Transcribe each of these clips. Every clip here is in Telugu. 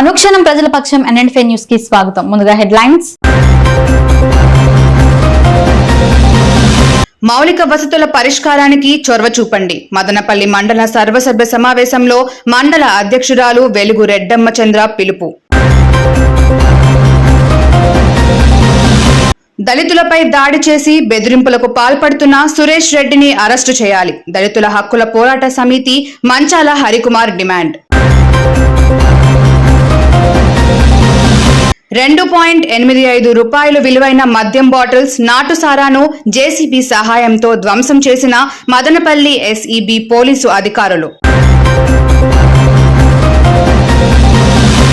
అనుక్షణం ప్రజల పక్షం ఎన్ఎన్ఫై న్యూస్కి స్వాగతం. ముందుగా హెడ్లైన్స్. మౌలిక వసతుల పరిష్కారానికి చొరవ చూపండి. మదనపల్లి మండల సర్వసభ్య సమావేశంలో మండల అధ్యక్షురాలు వెలుగు రెడ్డమ్మ చంద్ర పిలుపు. దళితులపై దాడి చేసి బెదిరింపులకు పాల్పడుతున్న సురేష్ రెడ్డిని అరెస్టు చేయాలి. దళితుల హక్కుల పోరాట సమితి మంచాల హరికుమార్ డిమాండ్. రెండు పాయింట్ ఎనిమిది ఐదు రూపాయలు విలువైన మద్యం బాటిల్స్ నాటు సారాను జేసీబీ సహాయంతో ధ్వంసం చేసిన మదనపల్లి ఎస్ఈబి పోలీసు అధికారులు.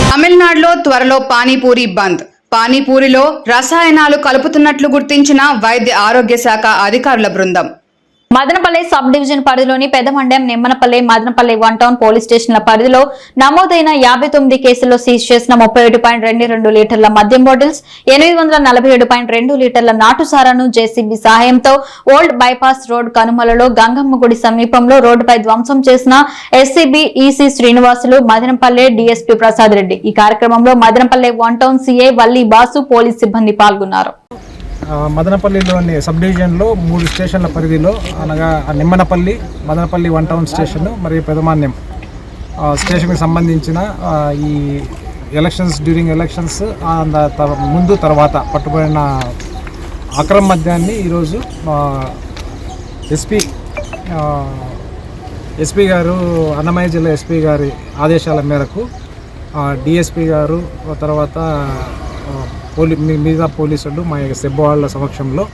తమిళనాడులో త్వరలో పానీపూరి బంద్. పానీపూరిలో రసాయనాలు కలుపుతున్నట్లు గుర్తించిన వైద్య ఆరోగ్య శాఖ అధికారుల బృందం. మదనపల్లి సబ్ డివిజన్ పరిధిలోని Peddamandyam Nimmanapalli Madanapalle one town police స్టేషన్ల పరిధిలో నమోదైన యాభై తొమ్మిది కేసుల్లో సీజ్ చేసిన ముప్పై ఏడు పాయింట్ రెండు రెండు లీటర్ల మద్యం బాటిల్స్ ఎనిమిది వందల నలభై ఏడు పాయింట్ రెండు లీటర్ల నాటుసారాను జేసీబీ సహాయంతో ఓల్డ్ బైపాస్ రోడ్ కనుమలలో గంగమ్మ గుడి సమీపంలో రోడ్డుపై ధ్వంసం చేసిన SCB EC Srinivasulu Madanapalle DSP Prasad Reddy. ఈ కార్యక్రమంలో Madanapalle one town CA Valli Basu police సిబ్బంది పాల్గొన్నారు. మదనపల్లిలోని సబ్ డివిజన్లో మూడు స్టేషన్ల పరిధిలో అనగా Nimmanapalli Madanapalle one town station మరియు పెదమాన్యం స్టేషన్కి సంబంధించిన ఈ ఎలక్షన్స్ డ్యూరింగ్ ఎలక్షన్స్ ద- ముందు తర్వాత పట్టుబడిన అక్రమ మద్యాన్ని ఈరోజు ఎస్పీ ఎస్పీ గారు అన్నమయ్య జిల్లా ఎస్పీ గారి ఆదేశాల మేరకు డిఎస్పీ గారు తర్వాత పోలీ మిగతా పోలీసులు మా యొక్క సెబ్బ వాళ్ళ సమక్షంలో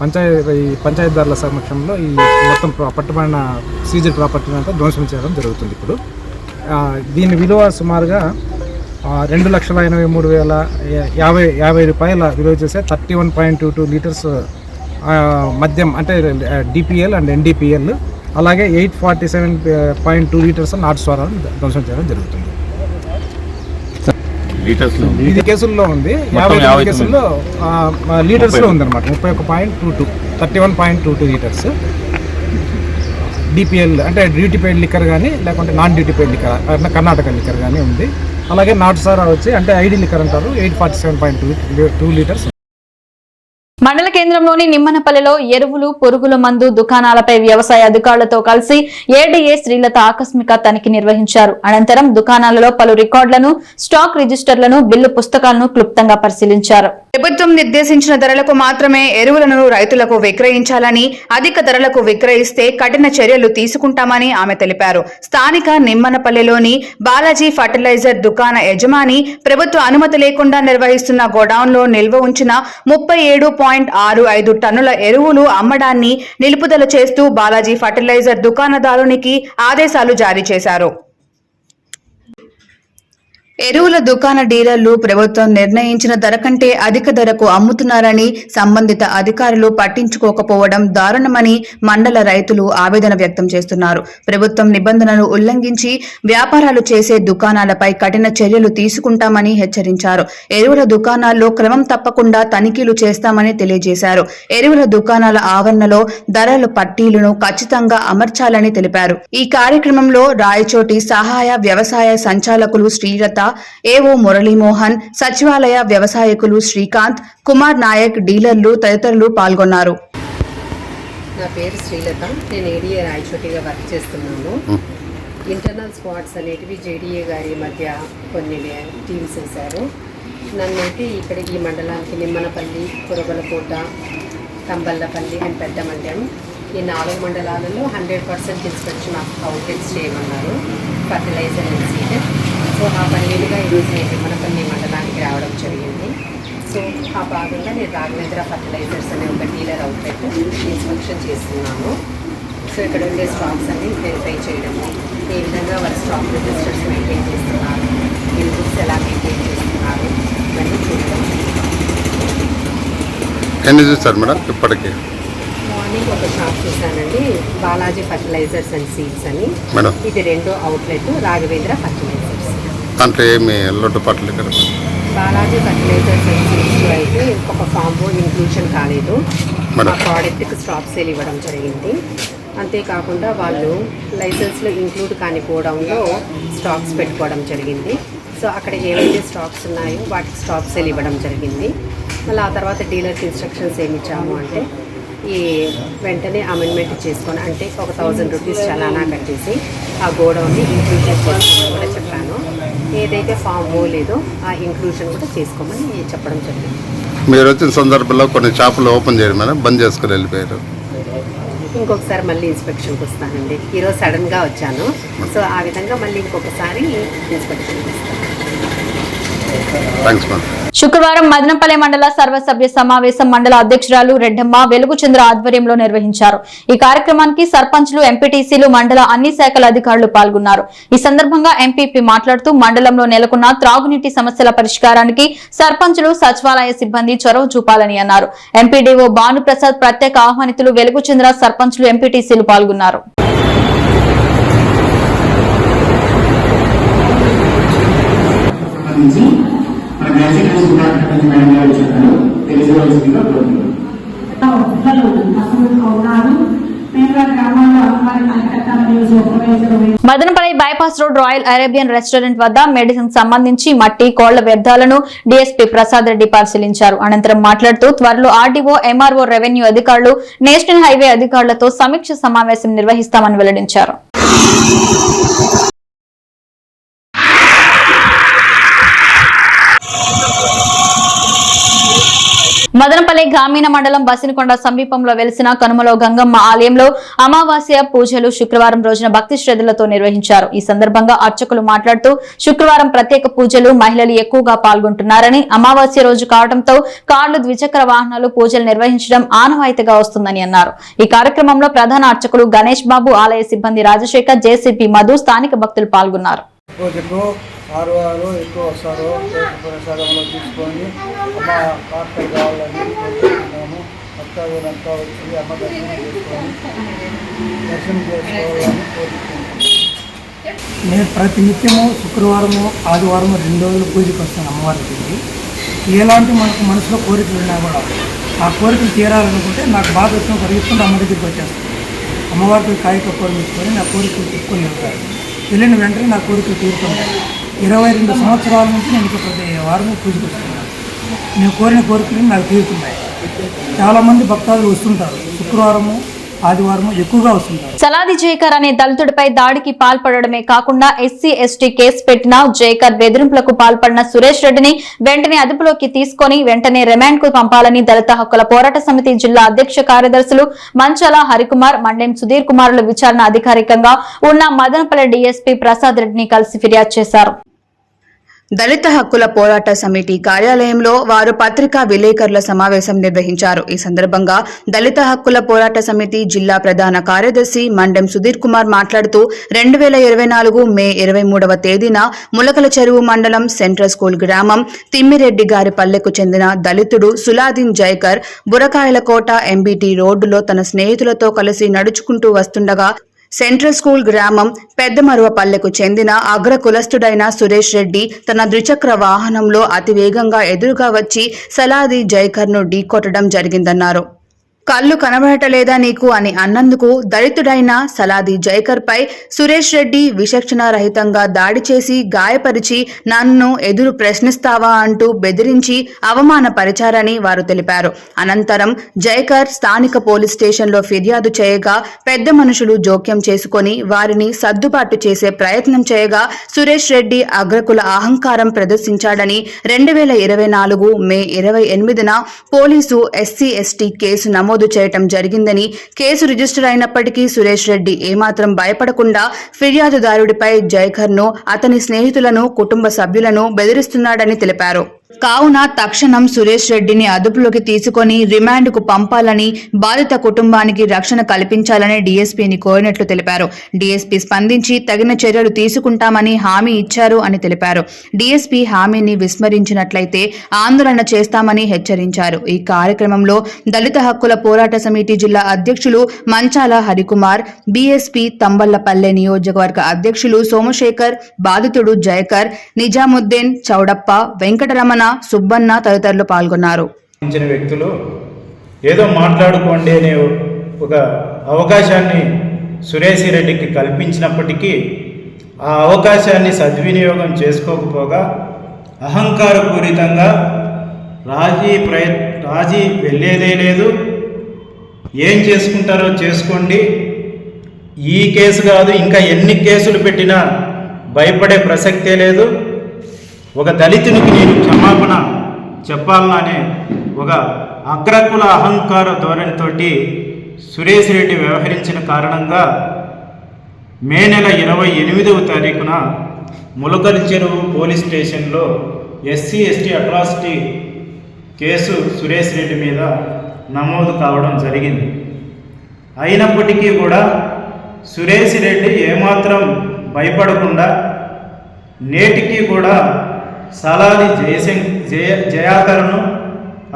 పంచాయతీ ఈ పంచాయతీదారుల సమక్షంలో ఈ మొత్తం పట్టబడిన సీజర్ ప్రాపర్టీని అంతా ధ్వంసం చేయడం జరుగుతుంది ఇప్పుడు. దీని విలువ సుమారుగా రెండు లక్షల ఎనభై మూడు వేల యాభై యాభై రూపాయల విలువ చేసే thirty one point two two litres మద్యం అంటే డిపిఎల్ అండ్ ఎన్డిపిఎల్ అలాగే eight forty seven point two litres నాటు స్వరాలను ధ్వంసం చేయడం జరుగుతుంది. ఇది కేసుల్లో ఉంది. యాభై తొమ్మిది కేసుల్లో లీటర్స్లో ఉందన్నమాట. ముప్పై ఒక point two two thirty one point two two liters. DPL అంటే డ్యూటీ పెయిడ్ లిక్కర్ కానీ లేకుంటే నాన్ డ్యూటీ పెయిడ్ లిక్కర్ అంటే కర్ణాటక లిక్కర్ కానీ ఉంది. అలాగే నాటు సారా వచ్చి అంటే ఐడి లిక్కర్ అంటారు eight forty seven point two two litres. మండల కేంద్రంలోని నిమ్మనపల్లిలో ఎరువులు పురుగుల మందు దుకాణాలపై వ్యవసాయ అధికారులతో కలిసి ఏడీఏ శ్రీలత ఆకస్మిక తనిఖీ నిర్వహించారు. అనంతరం దుకాణాలలో పలు రికార్డులను స్టాక్ రిజిస్టర్లను బిల్లు పుస్తకాలను క్లుప్తంగా పరిశీలించారు. ప్రభుత్వం నిర్దేశించిన ధరలకు మాత్రమే ఎరువులను రైతులకు విక్రయించాలని అధిక ధరలకు విక్రయిస్తే కఠిన చర్యలు తీసుకుంటామని ఆమె తెలిపారు. స్థానిక నిమ్మనపల్లిలోని బాలాజీ ఫర్టిలైజర్ దుకాణ యజమాని ప్రభుత్వ అనుమతి లేకుండా నిర్వహిస్తున్న గోడౌన్లో నిల్వ ఉంచిన ముప్పై ఏడు పాయింట్ ఆరు ఐదు టన్నుల ఎరువులు అమ్మడాన్ని నిలుపుదల చేస్తూ బాలాజీ ఫర్టిలైజర్ దుకాణదారునికి ఆదేశాలు జారీ చేశారు. ఎరువుల దుకాణ డీలర్లు ప్రభుత్వం నిర్ణయించిన ధర కంటే అధిక ధరకు అమ్ముతున్నారని సంబంధిత అధికారులు పట్టించుకోకపోవడం దారుణమని మండల రైతులు ఆవేదన వ్యక్తం చేస్తున్నారు. ప్రభుత్వం నిబంధనలు ఉల్లంఘించి వ్యాపారాలు చేసే దుకాణాలపై కఠిన చర్యలు తీసుకుంటామని హెచ్చరించారు. ఎరువుల దుకాణాల్లో క్రమం తప్పకుండా తనిఖీలు చేస్తామని తెలియజేశారు. ఎరువుల దుకాణాల ఆవరణలో ధరల పట్టీలను ఖచ్చితంగా అమర్చాలని తెలిపారు. ఈ కార్యక్రమంలో రాయచోటి సహాయ వ్యవసాయ సంచాలకులు శ్రీలత ఏఓ మురళీమోహన్ సచివాలయ వ్యవసాయకులు శ్రీకాంత్ కుమార్ నాయక్ డీలర్లు తదితరులు పాల్గొన్నారు. నా పేరు శ్రీలత. నేను ఏడీఏ రాయచోటిగా వర్క్ చేస్తున్నాను. ఇంటర్నల్ స్క్వాడ్స్ అనేటివి జేడీఏ గారి మధ్య కొన్ని టీమ్స్ వేశారు. నన్నైతే ఇక్కడ ఈ మండలానికి నిమ్మనపల్లి కురగలకోట కంబల్లపల్లి అండ్ పెద్దమండ్యం ఈ నాలుగు మండలాలలో hundred percent inspection of outlets చేయమన్నారు. Fertiliser seed. సో ఆ పన్నీలుగా ఈరోజు నేను నిమ్మనపల్లి మండలానికి రావడం జరిగింది. సో ఆ భాగంగా నేను రాఘవేంద్ర ఫర్టిలైజర్స్ అనే ఒక డీలర్ అవుట్లెట్ ఇన్స్పెక్షన్ చేస్తున్నాను. సో ఇక్కడ ఉండే స్టాక్స్ అన్ని వెరిఫై చేయడము ఏ విధంగా వారి స్టాక్ రిజిస్టర్స్ మెయింటైన్ చేస్తున్నారు. ఇన్పుట్స్ ఎలా మెయింటైన్ చేస్తున్నారు? ఇవన్నీ చూడడం ఎన్ని చూస్తారు మేడం ఇప్పటికి? మార్నింగ్ ఒక షాప్ చూశానండి. బాలాజీ ఫర్టిలైజర్స్ అండ్ సీడ్స్ అని. ఇది రెండో అవుట్లెట్ రాఘవేంద్ర ఫర్టిలైజర్స్. దాంట్లో ఏమి లొడ్డు పాటలు ఇక్కడ? బాలాజీ ఫర్టిలైజర్స్ అయితే ఒక కాంబో ఇంక్లూషన్ కాలేదు. ఆ ప్రోడక్ట్కి స్టాప్ సేల్ ఇవ్వడం జరిగింది. అంతేకాకుండా వాళ్ళు లైసెన్స్లో ఇంక్లూడ్ కానిపోవడంలో స్టాక్స్ పెట్టుకోవడం జరిగింది. సో అక్కడ ఏవైతే స్టాక్స్ ఉన్నాయో వాటికి స్టాక్ సేల్ ఇవ్వడం జరిగింది. మళ్ళీ ఆ తర్వాత డీలర్కి ఇన్స్ట్రక్షన్స్ ఏమి ఇచ్చాము అంటే ఈ వెంటనే అమెండ్మెంట్ చేసుకొని అంటే ఒక థౌజండ్ రూపీస్ చలానా కట్టేసి ఆ గోడౌన్ని ఇంక్లూజన్ చేసుకోమని కూడా చెప్పాను. ఏదైతే ఫామ్ ఓ లేదో ఆ ఇంక్లూజన్ కూడా చేసుకోమని చెప్పడం జరిగింది. మీరు వచ్చిన సందర్భంలో కొన్ని షాపులు ఓపెన్ చేయడం మేడం బంద్ చేసుకుని వెళ్ళిపోయారు. ఇంకొకసారి మళ్ళీ ఇన్స్పెక్షన్కి వస్తానండి. ఈరోజు సడన్గా వచ్చాను. సో ఆ విధంగా మళ్ళీ ఇంకొకసారి ఇన్స్పెక్షన్కి వస్తాను థ్యాంక్స్ మేడం శుక్రవారం మదనపల్లె మండల సర్వసభ్య సమావేశం మండల అధ్యక్షురాలు రెడ్డమ్మ వెలుగుచంద్ర ఆధ్వర్యంలో నిర్వహించారు. ఈ కార్యక్రమానికి సర్పంచ్లు ఎంపీటీసీలు మండల అన్ని శాఖల అధికారులు పాల్గొన్నారు. ఈ సందర్భంగా ఎంపీపీ మాట్లాడుతూ మండలంలో నెలకొన్న త్రాగునీటి సమస్యల పరిష్కారానికి సర్పంచ్లు సచివాలయ సిబ్బంది చొరవ చూపాలని అన్నారు. ఎంపీడీఓ భానుప్రసాద్ ప్రత్యేక ఆహ్వానితులు వెలుగుచంద్ర సర్పంచ్లు ఎంపీటీసీలు పాల్గొన్నారు. సంబంధించి magic Madanapalle bypass road royal Arabian restaurant వద్ద మెడిసిన్ సంబంధించి మట్టి కోళ్ళ వ్యర్థాలను డీఎస్పీ ప్రసాద్ రెడ్డి పరిశీలించారు. అనంతరం మాట్లాడుతూ త్వరలో ఆర్డీఓ ఎంఆర్ఓ రెవెన్యూ అధికారులు నేషనల్ హైవే అధికారులతో సమీక్ష సమావేశం నిర్వహిస్తామని వెల్లడించారు. మదనపల్లి గ్రామీణ మండలం బసినకొండ సమీపంలో వెలిసిన కనుమలో గంగమ్మ ఆలయంలో అమావాస్య పూజలు శుక్రవారం రోజున భక్తి శ్రద్ధలతో నిర్వహించారు. ఈ సందర్భంగా అర్చకులు మాట్లాడుతూ శుక్రవారం ప్రత్యేక పూజలు మహిళలు ఎక్కువగా పాల్గొంటున్నారని అమావాస్య రోజు కావడంతో కార్లు ద్విచక్ర వాహనాలు పూజలు నిర్వహించడం ఆనవాయితీగా వస్తుందని అన్నారు. ఈ కార్యక్రమంలో ప్రధాన అర్చకులు గణేష్ బాబు ఆలయ సిబ్బంది రాజశేఖర్ జేసీపీ మధు స్థానిక భక్తులు పాల్గొన్నారు. పూజకు ఆరు వారు ఎక్కువ వస్తారు ప్రసాదంలో తీసుకొని అమ్మ పాత్ర కావాలని కోరుకుంటున్నాము. భక్తాదులంతా వచ్చి అమ్మ దర్శనం చేసుకొని దర్శనం చేసుకోవాలని కోరుకుంటున్నాము. నేను ప్రతి నిత్యము శుక్రవారము ఆదివారము రెండు రోజులు పూజకు వస్తాను అమ్మవారి దగ్గరికి. ఎలాంటి మనకు మనసులో కోరికలు ఉన్నా కూడా ఆ కోరికలు తీరాలనుకుంటే నాకు బాధ వచ్చిన పరిగెత్తుకుంటే అమ్మ దగ్గరికి వచ్చేస్తాను. అమ్మవారికి కాయక కోరికలు నా కోరికలు చెప్పుకొని వెళ్తాను. వెళ్ళిన వెంటనే నా కోరికలు తీరుతుంటాయి ఇరవై రెండు సంవత్సరాల నుంచి నేను ప్రతి వారము పూజకొస్తున్నాను నేను కోరిన కోరికలు నాకు తీరుతున్నాయి. చాలామంది భక్తాదులు వస్తుంటారు. శుక్రవారము ఆదివారం ఎక్కువగా వస్తుంటారు. సలాది జేకర్ అనే దళితుడిపై దాడికి పాల్పడడమే కాకుండా ఎస్సీ ఎస్టీ కేసు పెట్టిన జేకర్ బెదిరింపులకు పాల్పడిన సురేష్ రెడ్డిని వెంటనే అదుపులోకి తీసుకొని వెంటనే రిమాండ్కు పంపాలని దళిత హక్కుల పోరాట సమితి జిల్లా అధ్యక్ష కార్యదర్శులు మంచాల హరికుమార్ మండెం సుధీర్ కుమారుల విచారణ అధికారికంగా ఉన్న మదనపల్లి డీఎస్పీ ప్రసాద్ రెడ్డిని కలిసి ఫిర్యాదు చేశారు. దళిత హక్కుల పోరాట సమితి కార్యాలయంలో వారు పత్రికా విలేకరుల సమావేశం నిర్వహించారు. ఈ సందర్భంగా దళిత హక్కుల పోరాట సమితి జిల్లా ప్రధాన కార్యదర్శి మండెం సుధీర్ కుమార్ మాట్లాడుతూ రెండు వేల ఇరవై నాలుగు మే ఇరవై మూడవ తేదీన ములకల చెరువు మండలం సెంట్రల్ స్కూల్ గ్రామం తిమ్మిరెడ్డి గారి పల్లెకు చెందిన దళితుడు సులాదిన్ జైకర్ బురకాయలకోట ఎంబీటీ రోడ్డులో తన స్నేహితులతో కలిసి నడుచుకుంటూ వస్తుండగా సెంట్రల్ స్కూల్ గ్రామం పెద్దమరువపల్లెకు చెందిన అగ్ర కులస్థుడైన సురేష్ రెడ్డి తన ద్విచక్ర వాహనంలో అతి వేగంగా ఎదురుగా వచ్చి సలాది జైకర్ను ఢీకొట్టడం జరిగిందన్నారు. కళ్ళు కనబడటలేదా నీకు అని అన్నందుకు దళితుడైన సలాది జైకర్ పై సురేష్ రెడ్డి విచక్షణ రహితంగా దాడి చేసి గాయపరిచి నన్ను ఎదురు ప్రశ్నిస్తావా అంటూ బెదిరించి అవమానపరిచారని వారు తెలిపారు. అనంతరం జైకర్ స్థానిక పోలీస్ స్టేషన్లో ఫిర్యాదు చేయగా పెద్ద మనుషులు జోక్యం చేసుకొని వారిని సర్దుబాటు చేసే ప్రయత్నం చేయగా సురేష్ రెడ్డి అగ్రకుల అహంకారం ప్రదర్శించాడని రెండు వేల ఇరవై నాలుగు మే ఇరవై ఎనిమిదిన పోలీసు ఎస్సీ ఎస్టీ కేసు నమోదు నమోదు చేయటం జరిగిందని కేసు రిజిస్టర్ అయినప్పటికీ సురేష్ రెడ్డి ఏమాత్రం భయపడకుండా ఫిర్యాదుదారుడిపై జైఖర్ను అతని స్నేహితులను కుటుంబ సభ్యులను బెదిరిస్తున్నాడని తెలిపారు. కావున తక్షణం సురేష్ రెడ్డిని అదుపులోకి తీసుకొని రిమాండ్కు పంపాలని బాధిత కుటుంబానికి రక్షణ కల్పించాలని డీఎస్పీని కోరినట్లు తెలిపారు. డీఎస్పీ స్పందించి తగిన చర్యలు తీసుకుంటామని హామీ ఇచ్చారు అని తెలిపారు. డీఎస్పీ హామీని విస్మరించినట్లయితే ఆందోళన చేస్తామని హెచ్చరించారు. ఈ కార్యక్రమంలో దళిత హక్కుల పోరాట సమితి జిల్లా అధ్యక్షులు మంచాల హరికుమార్ బీఎస్పీ తంబళ్ళపల్లె నియోజకవర్గ అధ్యక్షులు సోమశేఖర్ బాధితుడు జయకర్ నిజాముద్దీన్ చౌడప్ప వెంకటరమణ సుబ్బన్న తదితరులు పాల్గొన్నారు. వ్యక్తులు ఏదో మాట్లాడుకోండి అనే ఒక అవకాశాన్ని సురేష్ రెడ్డికి కల్పించినప్పటికీ ఆ అవకాశాన్ని సద్వినియోగం చేసుకోకపోగా అహంకారపూరితంగా రాజీ ప్రయ రాజీ వెళ్ళేదే లేదు. ఏం చేసుకుంటారో చేసుకోండి. ఈ కేసు కాదు ఇంకా ఎన్ని కేసులు పెట్టినా భయపడే ప్రసక్తే లేదు. ఒక దళితునికి నేను క్షమాపణ చెప్పాలనే ఒక అగ్రకుల అహంకార ధోరణితోటి సురేష్ రెడ్డి వ్యవహరించిన కారణంగా మే నెల ఇరవై ఎనిమిదవ తారీఖున ములకల్ చెరువు పోలీస్ స్టేషన్లో SC ST atrocity case Suresh Reddy మీద నమోదు కావడం జరిగింది. అయినప్పటికీ కూడా సురేష్ రెడ్డి ఏమాత్రం భయపడకుండా నేటికి కూడా సలాది జయశంక్ జయ జయాకరను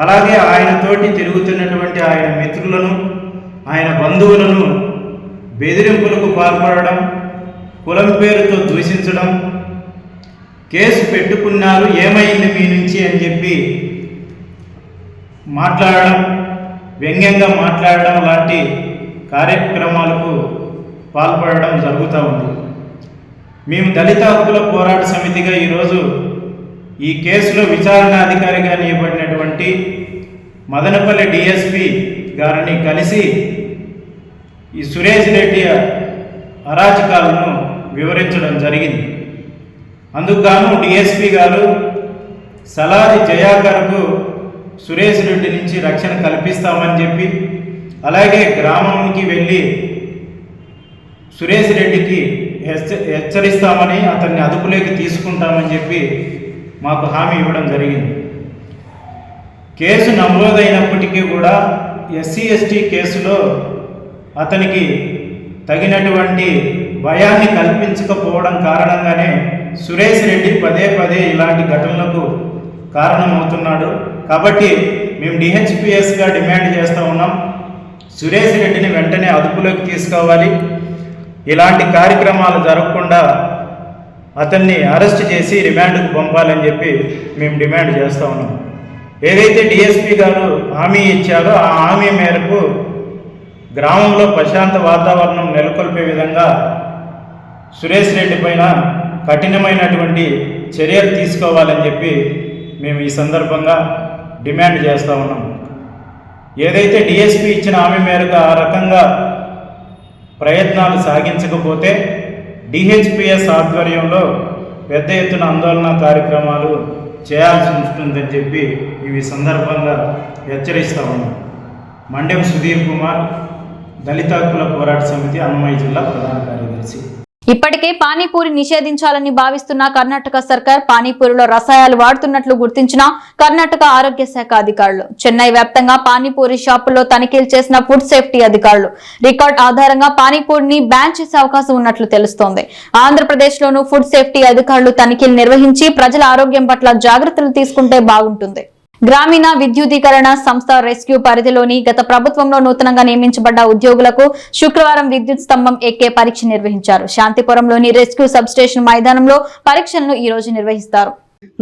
అలాగే ఆయనతోటి తిరుగుతున్నటువంటి ఆయన మిత్రులను ఆయన బంధువులను బెదిరింపులకు పాల్పడడం కులం పేరుతో దూషించడం కేసు పెట్టుకున్నారు ఏమైంది మీ నుంచి అని చెప్పి మాట్లాడడం వ్యంగ్యంగా మాట్లాడడం లాంటి కార్యక్రమాలకు పాల్పడడం జరుగుతూ ఉంది. మేము దళిత హక్కుల పోరాట సమితిగా ఈరోజు ఈ కేసులో విచారణ అధికారిగా నియబడినటువంటి మదనపల్లి డిఎస్పి గారిని కలిసి ఈ సురేష్ రెడ్డి అరాచకాలను వివరించడం జరిగింది. అందుకుగాను డిఎస్పి గారు సలాది జయాకర్కు సురేష్ రెడ్డి నుంచి రక్షణ కల్పిస్తామని చెప్పి అలాగే గ్రామానికి వెళ్ళి సురేష్ రెడ్డికి హెచ్చ హెచ్చరిస్తామని అతన్ని అదుపులోకి తీసుకుంటామని చెప్పి మాకు హామీ ఇవ్వడం జరిగింది. కేసు నమోదైనప్పటికీ కూడా ఎస్సీ ఎస్టీ కేసులో అతనికి తగినటువంటి భయాన్ని కల్పించకపోవడం కారణంగానే సురేష్ రెడ్డి పదే పదే ఇలాంటి ఘటనలకు కారణమవుతున్నాడు. కాబట్టి మేము డిహెచ్పిఎస్గా డిమాండ్ చేస్తూ ఉన్నాం. సురేష్ రెడ్డిని వెంటనే అదుపులోకి తీసుకోవాలి. ఇలాంటి కార్యక్రమాలు జరగకుండా అతన్ని అరెస్ట్ చేసి రిమాండ్కు పంపాలని చెప్పి మేము డిమాండ్ చేస్తూ ఉన్నాం. ఏదైతే డిఎస్పి గారు హామీ ఇచ్చారో ఆ హామీ మేరకు గ్రామంలో ప్రశాంత వాతావరణం నెలకొల్పే విధంగా సురేష్ రెడ్డి పైన కఠినమైనటువంటి చర్యలు తీసుకోవాలని చెప్పి మేము ఈ సందర్భంగా డిమాండ్ చేస్తూ ఉన్నాం. ఏదైతే డిఎస్పి ఇచ్చిన హామీ మేరకు ఆ రకంగా ప్రయత్నాలు సాగించకపోతే డిహెచ్పిఎస్ ఆధ్వర్యంలో పెద్ద ఎత్తున ఆందోళన కార్యక్రమాలు చేయాల్సి ఉంటుందని చెప్పి ఇవి సందర్భంగా హెచ్చరిస్తా ఉన్నాం. మండ్యం సుధీర్ కుమార్ దళిత హక్కుల పోరాట సమితి అన్నమయ్య జిల్లా ప్రధాన కార్యదర్శి. ఇప్పటికే పానీపూరి నిషేధించాలని భావిస్తున్న కర్ణాటక సర్కార్ పానీపూరిలో రసాయనాలు వాడుతున్నట్లు గుర్తించిన కర్ణాటక ఆరోగ్య శాఖ అధికారులు. చెన్నై వ్యాప్తంగా పానీపూరి షాపుల్లో తనిఖీలు చేసిన ఫుడ్ సేఫ్టీ అధికారులు. రికార్డ్ ఆధారంగా పానీపూరిని బ్యాన్ చేసే అవకాశం ఉన్నట్లు తెలుస్తోంది. ఆంధ్రప్రదేశ్ లోను ఫుడ్ సేఫ్టీ అధికారులు తనిఖీలు నిర్వహించి ప్రజల ఆరోగ్యం పట్ల జాగ్రత్తలు తీసుకుంటే బాగుంటుంది. గ్రామీణ విద్యుదీకరణ సంస్థ రెస్క్యూ పరిధిలోని గత ప్రభుత్వంలో నూతనంగా నియమించబడ్డ ఉద్యోగులకు శుక్రవారం విద్యుత్ స్తంభం ఎక్కే పరీక్ష నిర్వహించారు. శాంతిపురంలోని రెస్క్యూ సబ్ స్టేషన్ మైదానంలో పరీక్షలను ఈ రోజు నిర్వహిస్తారు.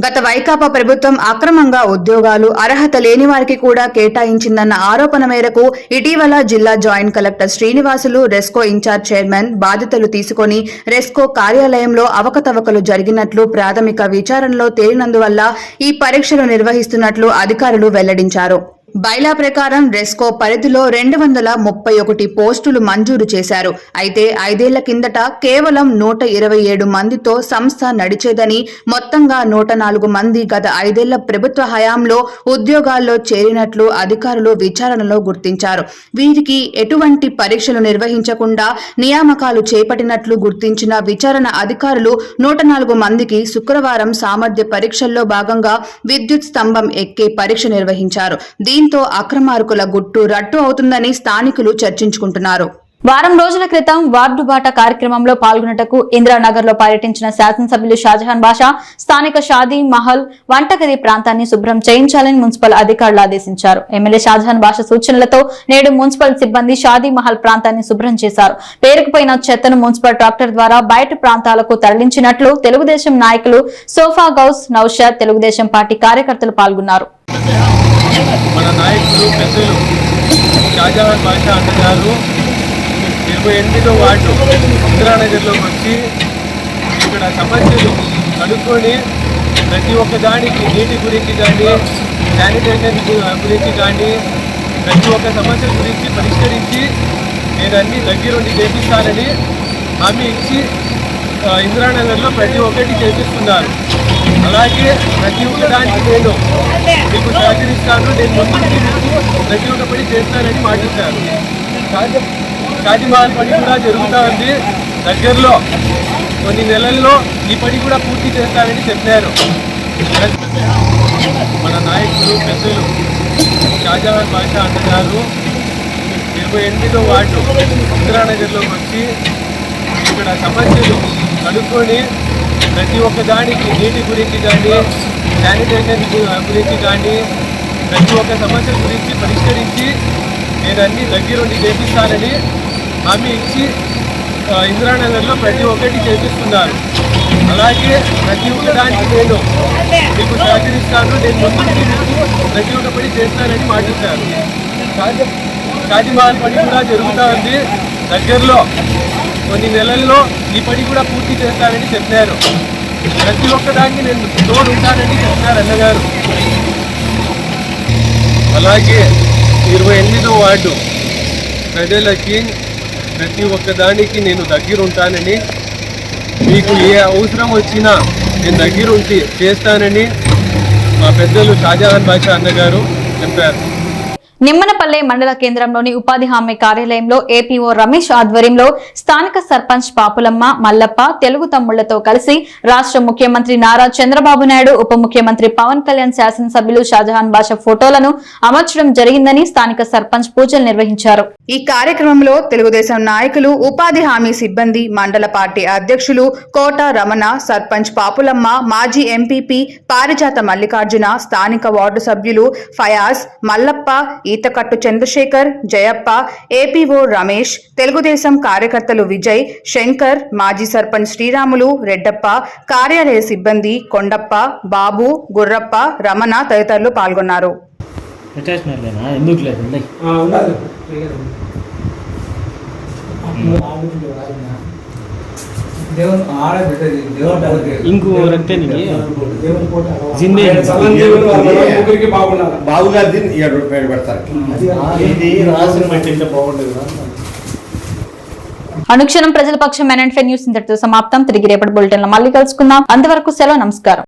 గత వైకాపా ప్రభుత్వం అక్రమంగా ఉద్యోగాలు అర్హత లేని వారికి కూడా కేటాయించిందన్న ఆరోపణ మేరకు ఇటీవల జిల్లా joint collector Srinivasulu RESCO incharge chairman బాధ్యతలు తీసుకొని రెస్కో కార్యాలయంలో అవకతవకలు జరిగినట్లు ప్రాథమిక విచారణలో తేలినందువల్ల ఈ పరీక్షలు నిర్వహిస్తున్నట్లు అధికారులు వెల్లడించారు. బైలా ప్రకారం రెస్కో పరిధిలో రెండు వందల ముప్పై ఒకటి పోస్టులు మంజూరు చేశారు. అయితే ఐదేళ్ళ కిందట కేవలం నూట ఇరవై ఏడు మందితో సంస్థ నడిచేదని మొత్తంగా నూట నాలుగు మంది గత ఐదేళ్ళ ప్రభుత్వ హయాంలో ఉద్యోగాల్లో చేరినట్లు అధికారులు విచారణలో గుర్తించారు. వీరికి ఎటువంటి పరీక్షలు నిర్వహించకుండా నియామకాలు చేపట్టినట్లు గుర్తించిన విచారణ అధికారులు నూట నాలుగు మందికి శుక్రవారం సామర్థ్య పరీక్షల్లో భాగంగా విద్యుత్ స్తంభం ఎక్కే పరీక్ష నిర్వహించారు. దీని దీంతో అక్రమార్కుల గుట్టు రట్టు అవుతుందని స్థానికులు చర్చించుకుంటున్నారు. వారం రోజుల క్రితం వార్డు బాట కార్యక్రమంలో పాల్గొనటకు ఇందిరానగర్లో పర్యటించిన శాసనసభ్యులు షాజహాన్ బాషా స్థానిక షాదీ మహల్ వంటగది ప్రాంతాన్ని శుభ్రం చేయించాలని మున్సిపల్ అధికారులు ఆదేశించారు. ఎమ్మెల్యే షాజహాన్ బాషా సూచనలతో నేడు మున్సిపల్ సిబ్బంది షాదీ మహల్ ప్రాంతాన్ని శుభ్రం చేశారు. పేరుకుపోయిన చెత్తను మున్సిపల్ ట్రాక్టర్ ద్వారా బయట ప్రాంతాలకు తరలించినట్లు తెలుగుదేశం నాయకులు సోఫా గౌస్ నౌషాద్ తెలుగుదేశం పార్టీ కార్యకర్తలు పాల్గొన్నారు. మన నాయకులు పెద్దలు షాజహాన్ బాషా అన్నగారు ఇరవై ఎనిమిదో వార్డు ఇందిరానగర్లోకి వచ్చి ఇక్కడ సమస్యలు కనుక్కొని ప్రతి ఒక్క దానికి నీటి గురించి కానీ శానిటేషన్ గురించి కానీ ప్రతి ఒక్క సమస్య గురించి పరిష్కరించి నేను అన్ని దగ్గరుండి చేపిస్తానని హామీ ఇచ్చి ఇందిరానగర్లో ప్రతి ఒక్కటి చేపిస్తున్నారు. అలాగే ప్రతి ఒక్కదానికి నేను మీకు సహకరిస్తాను. నేను ముందుకి ప్రతి ఒక్క పని చేస్తానని మాటిస్తాను షాజ షాజీమహల్ పని కూడా జరుగుతూ ఉంది. దగ్గరలో కొన్ని నెలల్లో ఈ పని కూడా పూర్తి చేస్తానని చెప్పారు. మన నాయకులు పెద్దలు షాజహాన్ బాషా అంటున్నారు ఇరవై ఎనిమిదో వార్డు ఇందిరానగర్లోకి వచ్చి ఇక్కడ సమస్యలు కనుక్కొని ప్రతి ఒక్క దానికి నీటి గురించి కానీ శానిటేషన్ గురించి కానీ ప్రతి ఒక్క సమస్య గురించి పరిష్కరించి నేను అన్ని దగ్గరుండి చేపిస్తానని హామీ ఇచ్చి ఇంద్రానగర్లో ఇందిరానగర్లో ప్రతి ఒక్కటి చేపిస్తున్నారు. అలాగే ప్రతి ఒక్క దానికి నేను మీకు సహకరిస్తాను. నేను ముందుకి మీకు ప్రతి ఒక్క పని చేస్తానని మాటిచ్చాను షాజ షాజీమహల్ పని కూడా జరుగుతూ ఉంది. దగ్గరలో కొన్ని నెలల్లో ఈ పని కూడా పూర్తి చేస్తానని చెప్పారు. ప్రతి ఒక్కదానికి నేను తోడు ఉంటానని చెప్పారు అన్నగారు. అలాగే ఇరవై ఎనిమిదో వార్డు ప్రజలకి ప్రతి ఒక్కదానికి నేను దగ్గర ఉంటానని మీకు ఏ అవసరం వచ్చినా నేను దగ్గర ఉండి చేస్తానని మా పెద్దలు షాజహాన్ బాషా అన్నగారు చెప్పారు. నిమ్మనపల్లె మండల కేంద్రంలోని ఉపాధి హామీ కార్యాలయంలో ఏపీఓ రమేష్ ఆధ్వర్యంలో స్థానిక సర్పంచ్ పాపులమ్మ మల్లప్ప తెలుగు తమ్ముళ్ళతో కలిసి రాష్ట్ర ముఖ్యమంత్రి నారా చంద్రబాబు నాయుడు ఉప ముఖ్యమంత్రి పవన్ కళ్యాణ్ శాసనసభ్యులు షాజహాన్ బాషా ఫోటోలను అమర్చడం జరిగిందని స్థానిక సర్పంచ్ పూజలు నిర్వహించారు. ఈ కార్యక్రమంలో తెలుగుదేశం నాయకులు ఉపాధి హామీ సిబ్బంది మండల పార్టీ అధ్యక్షులు కోట రమణ సర్పంచ్ పాపులమ్మ మాజీ ఎంపీపీ పారిజాత మల్లికార్జున స్థానిక వార్డు సభ్యులు ఫయాజ్ మల్లప్ప ఈతకట్టు చంద్రశేఖర్ జయప్ప ఏపీఓ రమేష్ తెలుగుదేశం కార్యకర్తలు విజయ్ శంకర్ మాజీ సర్పంచ్ శ్రీరాములు రెడ్డప్ప కార్యాలయ సిబ్బంది కొండప్ప బాబు గుర్రప్ప రమణ తదితరులు పాల్గొన్నారు. ఎందుకు పేరు పెడతారు. అనుక్షణం ప్రజల పక్షం ఎన్ఎన్ఫే న్యూస్ ఇంతటితో సమాప్తం. తిరిగి రేపటి బులెటిన్లో మళ్ళీ కలుసుకుందాం. అంతవరకు సెలవు నమస్కారం.